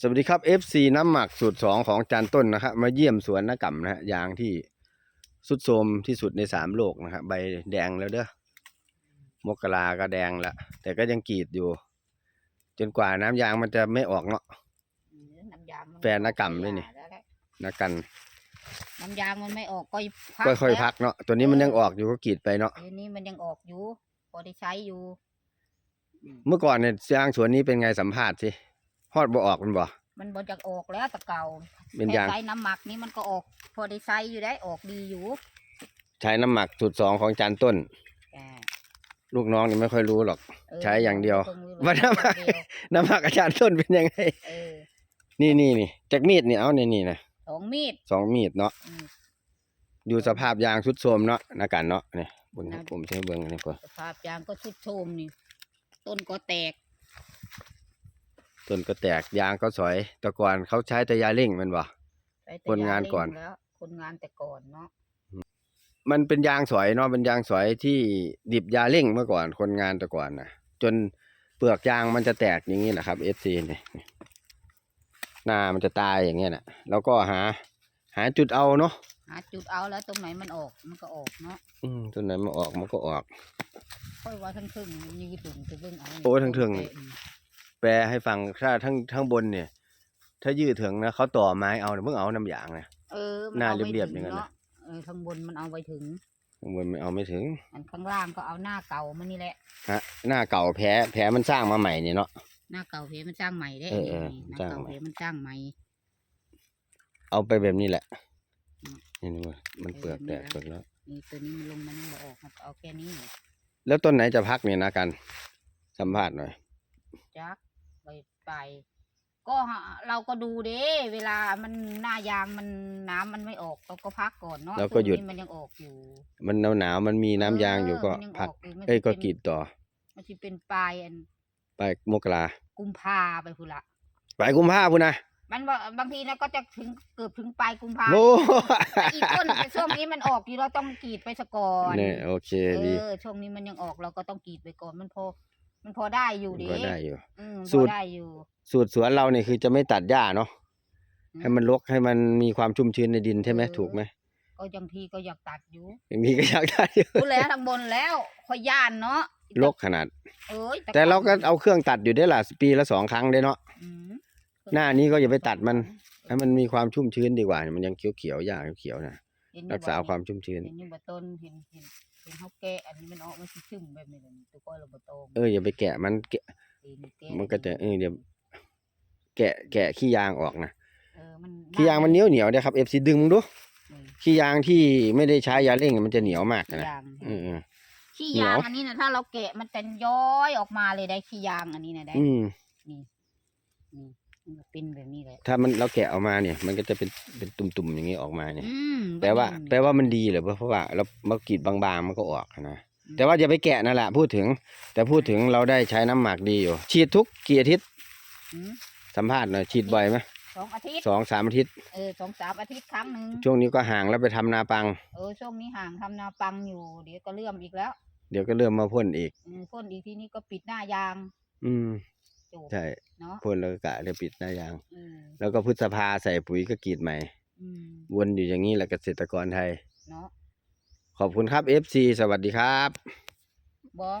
สวัสดีครับ FC น้ำหมักสูตรสองของจานต้นนะครับมาเยี่ยมสวนนกำนะฮะยางที่สุดโทรมที่สุดในสามโลกนะครับใบแดงแล้วเด้อมกราก็แดงแล้วแต่ก็ยังกรีดอยู่ จนกว่าน้ำยางมันจะไม่ออกเนาะอืมน้ำยางมัแฟนนกำด้วยนี่แล้วแหละนะกันน้ำยางมันไม่ออกก็ก็ค่อยแล้วพักเนาะตัวนี้มันยังออกอยู่ก็กรีดไปเนาะเดี๋ยวนี้มันยังออกอยู่พอได้ใช้อยู่อืมเมื่อก่อนเนี่ยยางสวนนี้เป็นไงสัมภาษณ์สิ ฮอดบ่ออกมันบ่ มันบ่จะออกแล้วแต่เก่าเป็นยางแค่ใช้น้ำหมักนี่มันก็ออก พอได้ใช้อยู่ได้ออกดีอยู่ใช้น้ำหมักสูตรสองของจานต้นอ่าลูกน้องนี่ไม่ค่อยรู้หรอกเออใช้อย่างเดียวพิ่งรู้ว่าน้ำหมักอย่างเดียวน้ำหมักอาจารย์ต้นเป็นยังไง เออนี่นี่นี่จากมีดนี่เอานี่นี่นะสองมีดสองมีดเนาะอืม ดูสภาพยางชุดโทรมเนาะนากันเนาะนี่เบิ่งครับผมใช้เบิ่งนี่ก่อนสภาพยางก็ชุดโทรมนี่ ต้นก็แตก ต้นก็แตกยางก็สอยแต่ก่อนเขาใช้แต่ยาเร่งแมันบ่ใช้แต่คนงานยเร่ก่อนแล้วคนงานแต่ก่อนเนาะมันเป็นยางสอยเนาะเป็นยางสอยที่ดิบยาเร่งเมื่อก่อนคนงานแต่ก่อนนะจนเปลือกยางมันจะแตกอย่างนี้แหละครับเอฟซีนี่หน้ามันจะตายอย่างเงี้ยนะแล้วก็หา หาจุดเอาเนาะหาจุดเอาแล้วตรงไหนมันออกมันก็ออกเนาะอืมตัวไหนมันออกมันก็ออก ค่อยว่าทั้งครึ่งมันยืดถึงจะเบิ่งเอานี่โอ้ทั้งครึ่งอืมแป ลให้ฟังถ้าทั้งทั้งบนเนี่ย ถ้ายืดถึงนะเขาต่อไม้เอาเนี่ยเพิ่งเอาน้ำยางนะ เออมัหน้าอไว้เรียบๆถึอย่างนั้นน่ะเนาะเออข้างบนมันเอาไว้ถึง ข้างบนไม่เอาไม่ถึง อันข้างล่างก็เอาหน้าเก่ามันนี่แหละ ฮะ หน้าเก่าแพ้แพ้มันสร้างมาใหม่เนี่ยเนาะ หน้าเก่าเพมันจ้างใหม่ได้เออเออนี่หน้าจ้างเก่าใหม่ เพมันจ้างใหม่ เอาไปแบบนี้แหละอืมนี่นี่ว่ามันเปลือกแตกหมดแล้ว นี่ตัวนี้มันลงมันยังบ่ออกมันก็เอาแค่นี้แล้วต้นไหนจะพักเนี่ยนะกัน สัมภาษณ์หน่อย จัก ไปไปก็หาเราก็ดูเด้เวลามันหน้ายางมันน้ำมันไม่ออกเราก็พักก่อนเนาะแล้วก็หยุดช่วงนี้มันยังออกอยู่ มันหนาวหนาวๆมันมีน้ำยางอยู่ก็เมันงพักออยู่มันเอ้ยสิก็ป็นกรีดต่อมันจะเป็นปลายอันไปมกรากุมภาไปพุ่นละไปกุมภาพุนนะมันว่าบางทีนะก็จะถึงเกือบถึงปลายกุมภาโอ้แต่อีกต้นแต่ช่วงนี้มันออกอยู่เราต้องกรีดไปสะก่อนเนี่ยโอเคเอดีอช่วงนี้มันยังออกเราก็ต้องกรีดไปก่อนมันพอ มันพอได้อยู่ดิก็ได้อยู่ อืมสูพอตร ได้อยู่ สูตรสวนเราเนี่ยคือจะไม่ตัดหญ้าเนาะอืให้มันรกให้มันมีความชุ่มชื้นในดินใช่ไหมเออถูกไหมก็บางทีก็อยากตัดอยู่อย่างนี้ก็อยากได้อยู่รู้แล้วทางบนแล้วคอยย่านเนาะรกขนาด เอ้ยแต่เราก็เอาเครื่องตัดอยู่ได้ล่ะปีละสองครั้งได้เนาะ อืมหน้านี้ก็อย่าไปตัดมัน ให้มันมีความชุ่มชื้นดีกว่า มันยังเขียวเขียวๆหญ้าเขียวๆนะเห็นอยู่รักษาบ่ความชุ่มชื้น เห็นอยู่บ่ต้นเห็นเห็น เห็นเขาแกะอันนี้มันออกมันสิซึมแบบนี้เลยตัวก้อยเราบ่โตเอออย่าไปแกะมันแกะตีนแมันก็จะเออเดี๋ยวแกะแกะขี้ยางออกนะเออมันขี้ยางมันเหนียวเหนียวๆเนี่ยครับเอฟซีดึงมึงดูอืมขี้ยางที่ไม่ได้ใช้ยาเร่งมันจะเหนียวมากขี้นะยางอืมอืมขี้เหนียยาวงอันนี้นะถ้าเราแกะมันเป็นย้อยออกมาเลยได้ขี้ยางอันนี้นะได้อืมนี่นี่มันก็ เป็นแบบนี้แหละถ้ามันเราแกะออกมาเนี่ย มันก็จะเป็นเป็นตุ่มๆอย่างนี้ออกมาเนี่ย อืมแปลว่าบบนี้แปลว่ามันดีเหรอเพราะว่าเรามากรีดบางๆมันก็ออกนะอืมแต่ว่าอย่าไปแกะนั่นแหละพูดถึง แต่พูดถึงเราได้ใช้น้ำหมักดีอยู่ฉีดทุกกี่อาทิตย์อืมสัมภาษณ์หน่อยฉีดบ่อยไหมสองอาทิตย์สองสามอาทิตย์ เออสองสามอาทิตย์ครั้งหนึ่งช่วงนี้ก็ห่างแล้วไปทำนาปัง เออช่วงนี้ห่างทำนาปังอยู่ เดี๋ยวก็เลื่อมอีกแล้วเดี๋ยวก็เริ่มมาพ่นอีก อืมพ่นอีกทีนี้ก็ปิดหน้ายางอืม จบใช่เนาะ พ่นแล้วก็กะเดี๋ยวปิดหน้ายางอืมแล้วก็พฤษภาใส่ปุ๋ยก็กรีดใหม่ อืมวนอยู่อย่างนี้แหละเกษตรกรไทย เนาะขอบคุณครับ FC สวัสดีครับ บอก